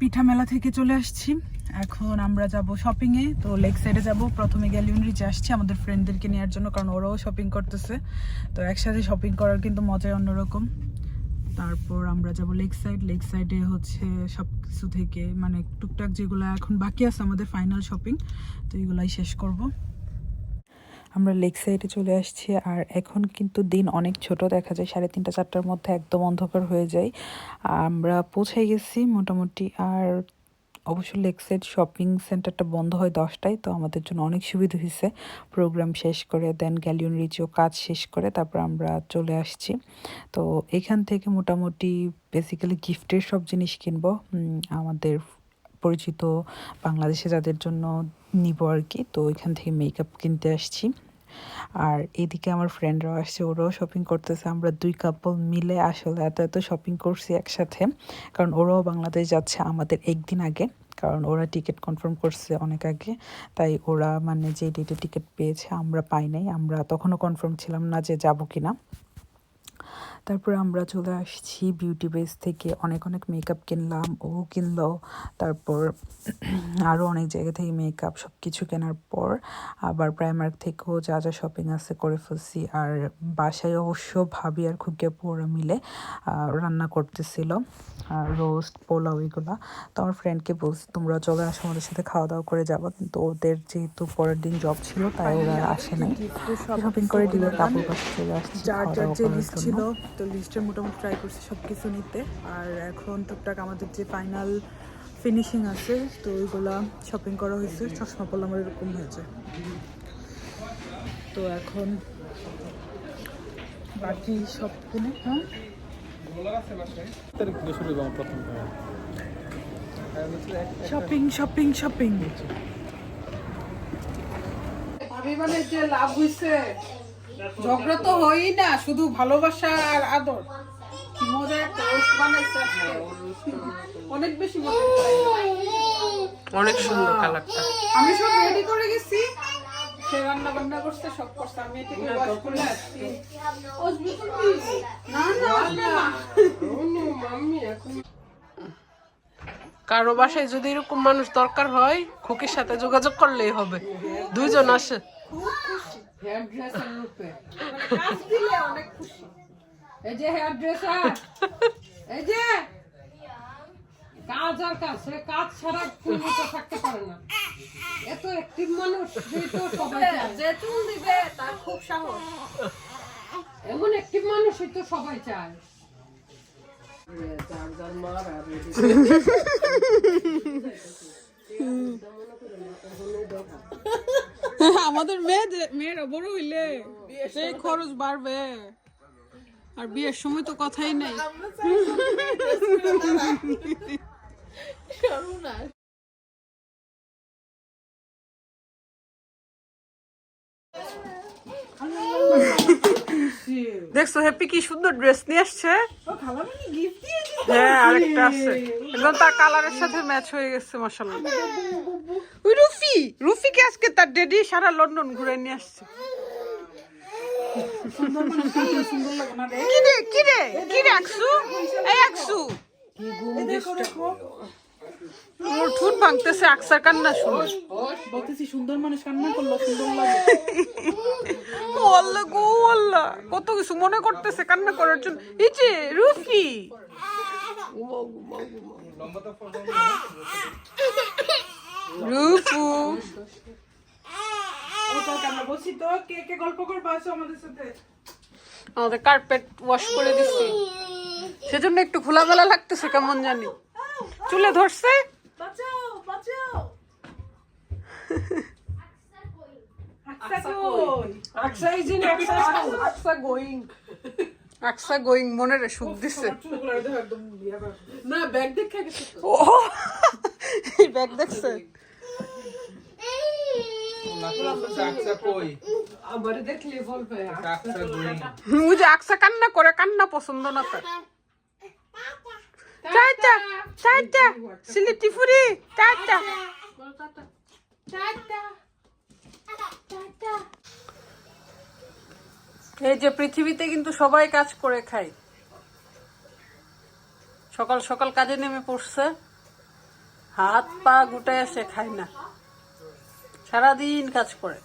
পিঠা মেলা থেকে চলে আসছি। এখন আমরা যাব শপিং এ। তো লেক সাইডে যাব। প্রথমে গ্যালিয়ন রিচে আসছি, আমাদের ফ্রেন্ডদেরকে নেওয়ার জন্য, কারণ ওরাও শপিং করতেছে। তো একসাথে শপিং করার কিন্তু মজাই অন্যরকম। তারপর আমরা যাব লেক সাইড লেক সাইডে হচ্ছে সব কিছু থেকে মানে টুকটাক যেগুলো এখন বাকি আছে, আমাদের ফাইনাল শপিং তো এগুলাই শেষ করব। আমরা লেক সাইডে চলে আসছি আর এখন কিন্তু দিন অনেক ছোট, দেখা যায় সাড়ে তিনটা, চারটার মধ্যে একদম অন্ধকার হয়ে যায়। আমরা পৌঁছে গেছি মোটামুটি আর অবশ্য লেক সাইড শপিং সেন্টারটা বন্ধ হয় দশটায়, তো আমাদের জন্য অনেক সুবিধা হয়েছে। প্রোগ্রাম শেষ করে, দেন গ্যালিয়ন রিচও কাজ শেষ করে, তারপর আমরা চলে আসছি। তো এখান থেকে মোটামুটি বেসিক্যালি গিফটের সব জিনিস কিনবো। আমাদের পরিচিত, বাংলাদেশে যাদের জন্য নিব আর কি, তো এখান থেকে মেকআপ কিনতে আসছি। আর এদিকে আমার ফ্রেন্ডরাও আসছে, ওরাও শপিং করতেছে। আমরা দুই কাপল মিলে আসলে এত এত শপিং করছি একসাথে। কারণ ওরাও বাংলাদেশ যাচ্ছে আমাদের একদিন আগে, কারণ ওরা টিকিট কনফার্ম করছে অনেক আগে। তাই ওরা মানে যে ডেটে টিকিট পেয়েছে, আমরা পাই নাই। আমরা তখনও কনফার্ম ছিলাম না যে যাব কিনা। তারপর আমরা চলে আসছি বিউটি বেস থেকে। অনেক অনেক মেকআপ কিনলাম ও কিনলো। তারপর আরও অনেক জায়গা থেকে মেকআপ সব কিছু কেনার পর আবার প্রাইমার্ক থেকেও যা যা শপিং আছে করে ফেলছি। আর বাসায় অবশ্য ভাবি আর খুব ওরা মিলে রান্না করতেছিল রোস্ট পোলাও এগুলা। তো আমার ফ্রেন্ডকে বলছি তোমরা চলে আসো আমাদের সাথে খাওয়া দাওয়া করে যাব। কিন্তু ওদের যেহেতু পরের দিন জব ছিল তাই ওরা আসে নাই। শপিং করে দিলে কাপড় কাছে চলে আসছি খাওয়া দাওয়া করার জন্য। তো লিস্টের মোটামুটি ট্রাই করছি সব কিছু নিতে। আর এখন টুকটাক আমাদের যে ফাইনাল ফিনিশিং আছে তো ওইগুলা শপিং করা হয়েছে। চশমা পড়লে আমার এরকম হয়েছে। তো এখন বাকি সব কিনে হ্যাঁ? শপিং শপিং শপিং ভাবি মানে যে লাভ হইছে। ঝগড়া তো হই না শুধু ভালোবাসা আর আদর। আজকে। অনেক বেশি অনেক সুন্দর কালারটা আমি সব রেডি করে গেছি। সে রান্না বান্না করছে সব করছে। আমি এটাকে ওয়াশ করে আসছি। না না না কারও বাসায় যদি এরকম মানুষ দরকার হয় খুকির সাথে যোগাযোগ করলেই হবে। দুইজন আসে। হেয়ার ড্রেসার রূপে কাজ দিলে অনেক খুশি এই যে হেয়ার ড্রেসার এই যে কাজ আর কাজ সে কাজ ছাড়া পূর্ণত থাকতে পারে না এত অ্যাক্টিভ মানুষ যে তো সবাই চায়। যে চুল দিবে তার খুব সাহস এমন অ্যাক্টিভ মানুষই তো সবাই চায় আমাদের মেয়ে মেয়েরা বড় হইলে সেই খরচ বাড়বে। আর বিয়ের সময় তো কথাই নাই। দেখছ হ্যাপি কি সুন্দর ড্রেস নিয়ে আসছে? হ্যাঁ আরেকটা আছে। একদম তার কালারের সাথে ম্যাচ হয়ে গেছে মাসাল্লাহ ওই রুফি রুফিকে আজকে তার ডেডি সারা লন্ডন ঘুরে নিয়ে আসছে। কিরে কিরে কিরে আকসু? এই আকসু। ওর ঠুট ভাঙতেছে আকসার কান্না শুনে। বলতেছি সুন্দর মানুষ কান্না করল সুন্দর লাগে। আল্লাহ গো আল্লাহ। কত কিছু মনে করতেছে কান্না করার জন্য। এই যে রুফি। রুফু। ও তো আমরা বলছি তো কে কে গল্প করব? আসো আমাদের কার্পেট ওয়াশ করে দিচ্ছি। সেজন্য একটু খোলা খোলামেলা লাগতেছে কেমন জানি। চুলে ধরছে? বাঁচাও বাঁচাও। আকসা কই? আকসা এই যে আকসা গোয়িং মনে রে সুখ দিছে। করা। না ব্যাগ দেখে গেছে ও এই ব্যাগ দেখছে। আকসা কান্না করে কান্না পছন্দ না তার। টাটা টাটা সিলেটি ফুরি টাটা এই যে পৃথিবীতে কিন্তু সবাই কাজ করে খায়। সকাল সকাল কাজে নেমে পড়ছে। হাত পা গুটায় সে খায় না। সারাদিন কাজ করে।